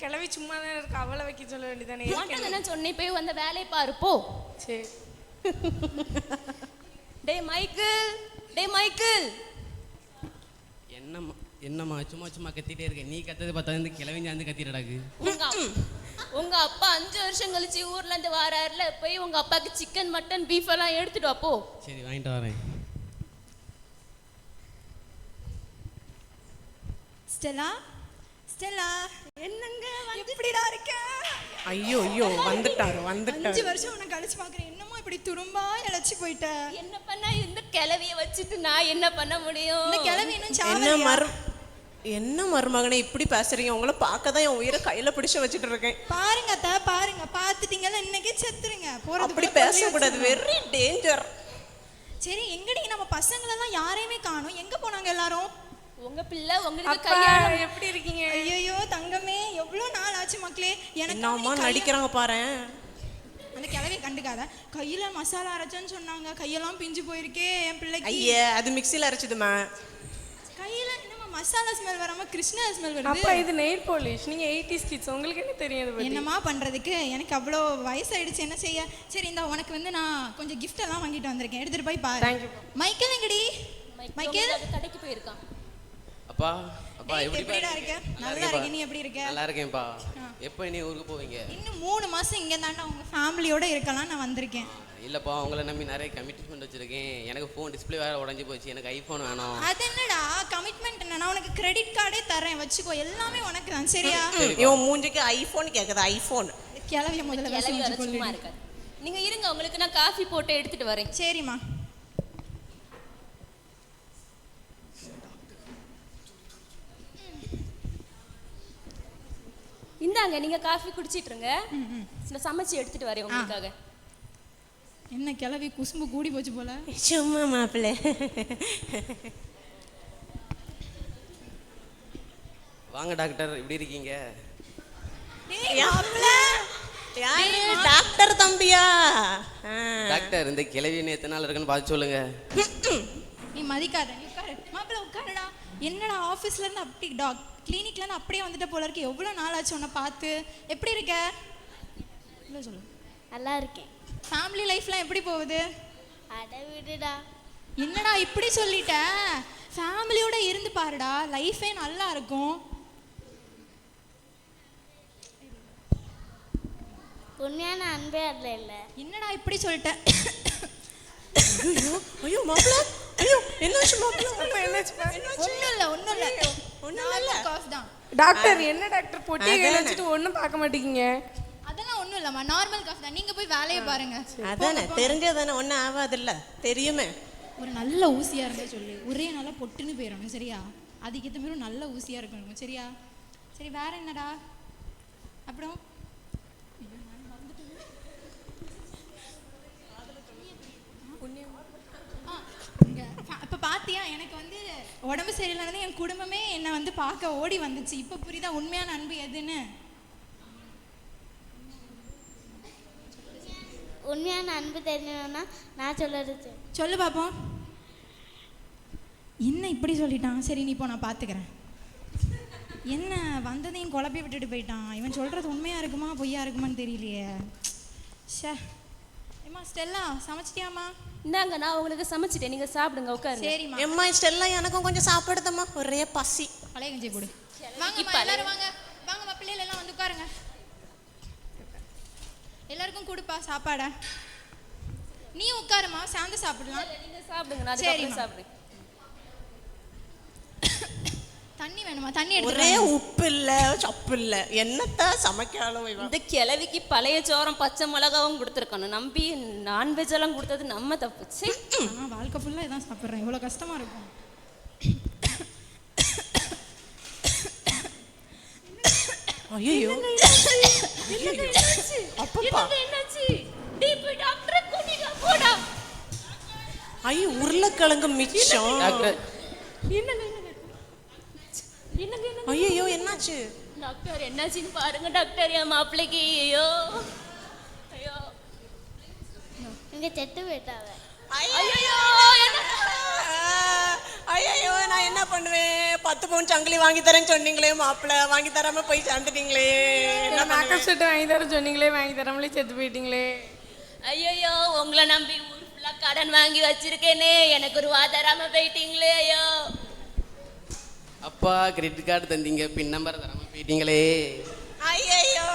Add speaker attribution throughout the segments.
Speaker 1: கிளவி சும்மா தான் இருக்கு? அவளை வைக்க சொல்ல வேண்டியதானே
Speaker 2: உன்கிட்ட தானே சொன்னேன். போய் வந்த வேலையை பாரு போ.
Speaker 1: சரி.
Speaker 2: டேய் மைக்கேல். டேய் மைக்கேல்.
Speaker 3: என்னம்மா என்னம்மா சும்மா சும்மா கத்திட்டே இருக்க. நீ கத்தது பார்த்தா வந்து கிளவிஞ்சாந்து கத்திடடாக்கு
Speaker 2: உங்க அப்- உங்க அப்பா அஞ்சு வருஷம் கழிச்சு ஊர்ல இருந்து வராருல போய் உங்க அப்பாக்கு சிக்கன் மட்டன் பீஃப் எல்லாம் எடுத்துட்டு வா போ.
Speaker 3: சரி வாங்கிட்டு வரேன்.
Speaker 4: Stella Stella. என்னங்க எப்படிடா இருக்க?
Speaker 5: ஐயோ ஐயோ வந்துட்டாரு
Speaker 4: அஞ்சு
Speaker 5: வந்துட்டாரு
Speaker 4: வருஷம் உன்னை கழிச்சு பாக்குறேன் என்னமோ இப்படி துரும்பா இழைச்சி போயிட்ட.
Speaker 2: என்ன பண்ணா இந்த கிளவிய வச்சுட்டு நான் என்ன பண்ண முடியும்?
Speaker 4: இந்த இன்னும்
Speaker 5: என்ன
Speaker 4: சாவலையா?
Speaker 5: மரு என்ன மருமகனே இப்படி பேசுறீங்க? உங்களை பார்க்க தான் என் உயிரை கையில பிடிச்சு வச்சுட்டு இருக்கேன்.
Speaker 4: பாருங்க அத்தா பாருங்க. பாத்துட்டீங்கல்ல இன்னைக்கே செத்துருங்க. போறது
Speaker 5: அப்படி பேசக்கூடாது. வெரி டேஞ்சர்
Speaker 4: சரி எங்கடி நம்ம பசங்களெல்லாம் யாரையுமே காணோம். எங்க போனாங்க எல்லாரும்?
Speaker 2: உங்க பிள்ளை உங்களுக்கு கல்யாணம்.
Speaker 1: எப்படி இருக்கீங்க?
Speaker 4: ஐயோ தங்கமே எவ்வளவு நாள் ஆச்சு மக்களே? எனக்கு கையில-
Speaker 5: நடிக்கிறாங்க பாரு.
Speaker 4: அந்த கிழவியை கண்டுக்காத. கையில மசாலா அரைச்சேன்னு சொன்னாங்க. கையெல்லாம் பிஞ்சு போயிருக்கே என் பிள்ளைக்கு.
Speaker 5: ஐயே அது மிக்ஸில அரைச்சதுமா
Speaker 4: கையில என்னமா மசாலா ஸ்மெல் வராம கிருஷ்ணா ஸ்மெல் வருது?
Speaker 1: அப்பா இது நெயில் பாலிஷ் நீங்க எயிட்டிஸ் கிட்ஸ் உங்களுக்கு என்ன தெரியும் இதை பத்தி?
Speaker 4: என்னம்மா பண்றதுக்கு? எனக்கு அவ்வளோ வயசாயிடுச்சு. என்ன செய்ய? சரி இந்த உனக்கு வந்து நான் கொஞ்சம் gift எல்லாம் வாங்கிட்டு வந்திருக்கேன். எடுத்துட்டு போய் பாரு. மைக்கேல் எங்கடி?
Speaker 2: மைக்கேல் கடைக்கு போயிருக்கான்.
Speaker 3: அப்பா அப்பா எப்படி
Speaker 4: இருக்க? நல்லா இருக்க நீ எப்படி இருக்க?
Speaker 3: நல்லா இருக்கேன்ப்பா. எப்போ நீ ஊருக்கு போவீங்க?
Speaker 4: இன்னும் மூணு மாசம் இங்க தாண்டா உங்க ஃபேமிலியோட இருக்கலாம் நான் வந்திருக்கேன்.
Speaker 3: இல்லைப்பா உங்களை நம்பி நிறைய கமிட்மெண்ட் வச்சிருக்கேன். எனக்கு ஃபோன் டிஸ்ப்ளே வேற உடஞ்சி போச்சு. எனக்கு ஐஃபோன் வேணும்.
Speaker 4: அது என்னடா கமிட்மெண்ட் என்னன்னா உனக்கு கிரெடிட் கார்டே தரேன் வச்சுக்கோ எல்லாமே உனக்கு தான் சரியா?
Speaker 5: இவன் மூஞ்சிக்கு ஐபோன் கேக்குது ஐபோன்
Speaker 4: கிளவிய முதல்ல.
Speaker 2: இருக்காது. நீங்க இருங்க உங்களுக்கு நான் காஃபி போட்டு எடுத்துட்டு வரேன்.
Speaker 4: சரிம்மா.
Speaker 2: இந்தாங்க நீங்க காஃபி குடிச்சிட்டு இருங்க நான் சமைச்சு எடுத்துட்டு வரேன் உங்களுக்காக.
Speaker 4: என்ன கிளவி குசும்பு கூடி போச்சு போல?
Speaker 5: சும்மா மாப்பிள்ள.
Speaker 3: வாங்க டாக்டர். எப்படி இருக்கீங்க.
Speaker 5: டாக்டர் தம்பியா.
Speaker 3: டாக்டர் இந்த கிளவி எத்தனை நாள் இருக்குன்னு பார்த்து சொல்லுங்க.
Speaker 4: நீ மதிக்காத நீ உட்காரு. மாப்பிள்ள உட்காருடா. என்னடா ஆஃபீஸ்ல இருந்து அப்படி டாக் கிளினிக்ல இருந்து அப்படியே வந்துட்ட போல இருக்கு. எவ்வளவு நாள் ஆச்சு உன்னை பார்த்து? எப்படி இருக்க? இல்ல சொல்லு.
Speaker 6: நல்லா இருக்கேன்.
Speaker 4: ஃபேமிலி லைஃப்லாம் எப்படி போகுது?
Speaker 6: அட விடுடா.
Speaker 4: என்னடா இப்படி சொல்லிட்ட? ஃபேமிலியோட இருந்து பாருடா. லைஃபே நல்லா இருக்கும்.
Speaker 6: உண்மையான அன்பே அதில் இல்லை.
Speaker 4: என்னடா இப்படி சொல்லிட்ட?
Speaker 5: ஐயோ ஐயோ மாப்பிள்ள. ஐயோ என்னாச்சு மாப்பிள்ள
Speaker 4: ஒண்ணும் இல்ல ஒண்ணும் இல்ல
Speaker 5: ஒண்ணும் இல்ல.
Speaker 4: காஃப் தான்.
Speaker 1: டாக்டர் என்ன டாக்டர்? பொட்டியை கையில. வச்சுட்டு ஒண்ணும் பார்க்க மாட்டேங்க.
Speaker 4: அதெல்லாம் ஒண்ணும் இல்லம்மா. நார்மல் காஃப் தான். நீங்க போய் வேலையை பாருங்க.
Speaker 5: அதானே. தெரிஞ்சதானே. ஒன்றும் ஆகாதுல்ல தெரியுமே.
Speaker 4: ஒரு நல்ல ஊசியா இருந்தா சொல்லு. ஒரே நாளா பொட்டுன்னு போயிடணும் சரியா? அதுக்கேற்ற மாதிரி நல்ல ஊசியா இருக்கணும் சரியா? சரி வேற என்னடா? அப்புறம் ஆ, இங்க, பா- இப்ப பாத்தியா எனக்கு வந்து உடம்பு சரியில்லைன்னு என் குடும்பமே என்னை வந்து பார்க்க ஓடி வந்துச்சு. இப்ப புரியுதா உண்மையான அன்பு எதுன்னு?
Speaker 6: உண்மையான அன்பு தெரியணும்னா நான் சொல்றது. செய்.
Speaker 4: சொல்லு பாப்போம். என்ன இப்படி சொல்லிட்டான்? சரி நீ இப்போ நான் பார்த்துக்கிறேன் என்ன வந்ததையும் குழப்பி விட்டுட்டு போயிட்டான்? இவன் சொல்கிறது உண்மையாக இருக்குமா பொய்யா இருக்குமான்னு தெரியலையே. ஷே ஏம்மா ஸ்டெல்லா சமைச்சிட்டியாம்மா?
Speaker 2: இந்தாங்க நான் உங்களுக்கு சமைச்சிட்டேன். நீங்க சாப்பிடுங்க உட்காருங்க.
Speaker 4: சரிம்மா.
Speaker 5: எம்மா ஸ்டெல்லாம் எனக்கும் கொஞ்சம் சாப்பிடுதம்மா. ஒரே பசி.
Speaker 4: பழைய கஞ்சி கொடு வாங்கம்மா எல்லாரும் வாங்க. வாங்கம்மா பிள்ளைகள் எல்லாம் வந்து உட்காருங்க. எல்லாருக்கும் கொடுப்பா சாப்பாடை. நீ உட்காருமா சேர்ந்து சாப்பிடலாம்.
Speaker 2: நீங்க சாப்பிடுங்க நான்
Speaker 4: சரிம்மா.
Speaker 2: அதுக்கப்புறம் சாப்பிடுறேன்
Speaker 4: தண்ணி வேணுமா? தண்ணி எடுத்து
Speaker 5: ஒரே உப்பு இல்ல சப்பு இல்ல என்னத்த சமைக்காலும் இவன்
Speaker 2: இந்த கிழவிக்கு பழைய சோரம் பச்சை மிளகாவும் கொடுத்துருக்கணும். நம்பி நான்வெஜ் எல்லாம் கொடுத்தது நம்ம தப்பு.
Speaker 4: நான் வாழ்க்கை ஃபுல்லாக இதான் சாப்பிட்றேன். இவ்வளோ கஷ்டமா இருக்கும்.
Speaker 5: ஐயோ அப்பப்பா. ஐயோ உருளைக்கிழங்கு மிச்சம்.
Speaker 3: டாக்டர்.
Speaker 2: என்னங்க
Speaker 5: ஐயோ என்னாச்சு?
Speaker 2: டாக்டர் என்னாச்சுன்னு பாருங்க டாக்டர் என் மாப்பிள்ளைக்கு ஐயோ. ஐயோ.
Speaker 6: இங்க செத்து போயிட்டாவ
Speaker 2: ஐயோ என்ன
Speaker 5: ஐயோ நான் என்ன பண்ணுவேன்? பத்து பவுன் சங்கிலி வாங்கி தரேன்னு சொன்னீங்களே மாப்பிள்ள வாங்கி தராம போய் சேர்ந்துட்டீங்களே.
Speaker 1: மேக்கப் செட் வாங்கி தர சொன்னீங்களே வாங்கி தராமலே செத்து போயிட்டீங்களே.
Speaker 2: ஐயோ உங்களை நம்பி ஊர் ஃபுல்லா கடன் வாங்கி வச்சிருக்கேனே. எனக்கு ஒரு தராம போயிட்டீங்களே ஐயோ.
Speaker 3: அப்பா கிரெடிட் கார்டு தந்தீங்க பின் நம்பர் தராம போயிட்டீங்களே.
Speaker 5: ஐயோ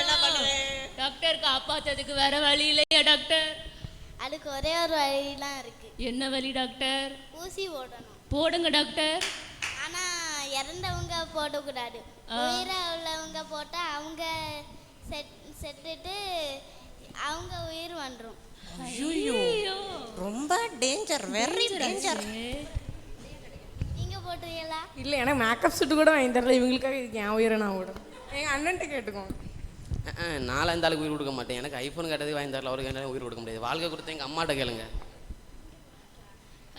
Speaker 5: என்ன பண்ணுவேன்
Speaker 2: டாக்டர் காப்பாத்ததுக்கு வேற வழி இல்லையா டாக்டர்
Speaker 6: அதுக்கு ஒரே ஒரு வழிலாம் இருக்கு.
Speaker 2: என்ன வழி டாக்டர்
Speaker 6: ஊசி போடணும்.
Speaker 2: போடுங்க டாக்டர்
Speaker 6: ஆனா இறந்தவங்க போடக்கூடாது. உயிரா உள்ளவங்க போட்டா அவங்க செட் செத்துட்டு அவங்க உயிர் வந்துடும்
Speaker 2: ஐயோ
Speaker 5: ரொம்ப டேஞ்சர் வெரி டேஞ்சர்
Speaker 6: நீங்க போட்டுறீங்களா
Speaker 1: இல்லை எனக்கு மேக்கப் செட்டு கூட வாங்கி தரல. இவங்களுக்காக இதுக்கு என் உயிரை நான் விடும் எங்கள் அண்ணன்ட்ட கேட்டுக்கோங்க.
Speaker 3: நான்லாம் இந்த ஆளுக்கு உயிர் கொடுக்க மாட்டேன். எனக்கு ஐஃபோன் கேட்டது வாங்கி தரல. அவருக்கு என்ன உயிர் கொடுக்க முடியாது. வாழ்க்கை கொடுத்த எங்கள் அம்மாட்ட கேளுங்க.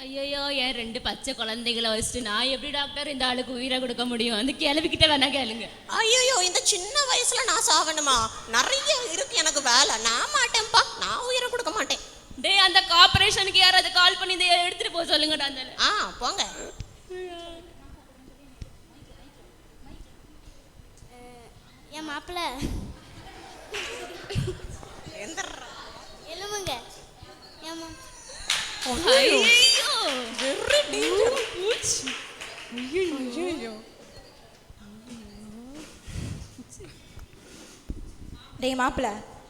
Speaker 2: ஐயோ என் ரெண்டு பச்சை குழந்தைகளை வச்சுட்டு நான் எப்படி டாக்டர் இந்த ஆளுக்கு உயிரை கொடுக்க முடியும்? அந்த கிளவிக்கிட்ட வேணா கேளுங்க.
Speaker 5: ஐயோ இந்த சின்ன வயசுல நான் சாவணுமா? நிறைய இருக்கு எனக்கு வேலை. நான் மாட்டேன்ப்பா. நான் உயிரை கொடுக்க மாட்டேன்.
Speaker 2: டேய் அந்த கார்பரேஷனுக்கு யாராவது கால் பண்ணி இதை எடுத்துட்டு போக சொல்லுங்கடா அந்த
Speaker 5: ஆ போங்க.
Speaker 6: என் மாப்பிள்ள. எழுமுங்க
Speaker 4: டேய் மாப்பிள்ள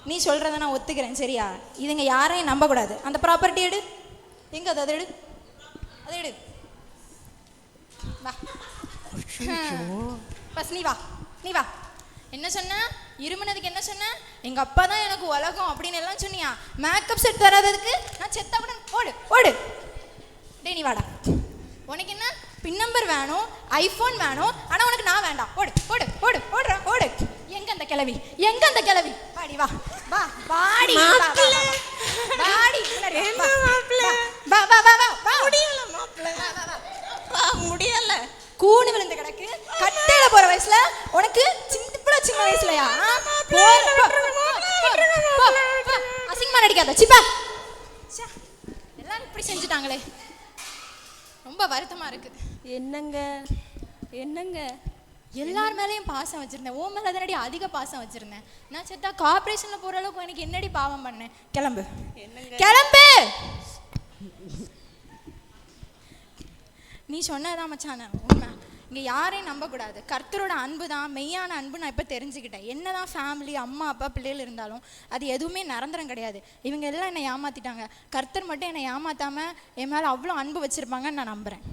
Speaker 4: நீ சொல்கிறத நான் ஒத்துக்கிறேன் சரியா? இதுங்க யாரையும் நம்பக்கூடாது. அந்த ப்ராப்பர்ட்டி எடு. எங்க அது? அதை எடு. அதை எடு. வா. பஸ் நீ வா. நீ வா. என்ன சொன்ன? இருமுனதுக்கு என்ன சொன்ன? எங்க அப்பா தான் எனக்கு உலகம் அப்படின்னு எல்லாம் சொன்னியா? மேக்கப் செட் தராததுக்கு? நான் செத்தவுடன் ஓடு ஓடு. டேய் நீ வாடா. உனக்கு என்ன? பின் நம்பர் வேணும் ஐஃபோன் வேணும் ஆனா உனக்கு நான் வேண்டாம் ஓடு ஓடு ஓடு ஓடுற ஓடு. எங்க அந்த கிழவி? எங்க அந்த கிழவி? வாடி வா. வா வாடி வா, செஞ்சுட்டாங்களே. ரொம்ப வருத்தமா இருக்கு.
Speaker 2: என்னங்க? என்னங்க?
Speaker 4: எல்லார் மேலேயும் பாசம் வச்சிருந்தேன். ஓ மேல தானடி அதிக பாசம் வச்சிருந்தேன். நான் செத்தா கார்பரேஷன்ல போற அளவுக்கு எனக்கு என்னடி பாவம் பண்ணேன்? கிளம்பு. கிளம்பு! நீ சொன்னதான் மச்சான் உண்மை. இங்கே யாரையும் நம்பக்கூடாது. கர்த்தரோட அன்பு தான் மெய்யான அன்பு நான் இப்போ தெரிஞ்சுக்கிட்டேன். என்னதான் ஃபேமிலி அம்மா அப்பா பிள்ளைகள் இருந்தாலும் அது எதுவுமே நிரந்தரம் கிடையாது. இவங்க எல்லாம் என்னை ஏமாற்றிட்டாங்க கர்த்தர் மட்டும் என்னை ஏமாற்றாமல் என் மேலே அவ்வளோ அன்பு வச்சுருப்பாங்கன்னு நான் நம்புகிறேன்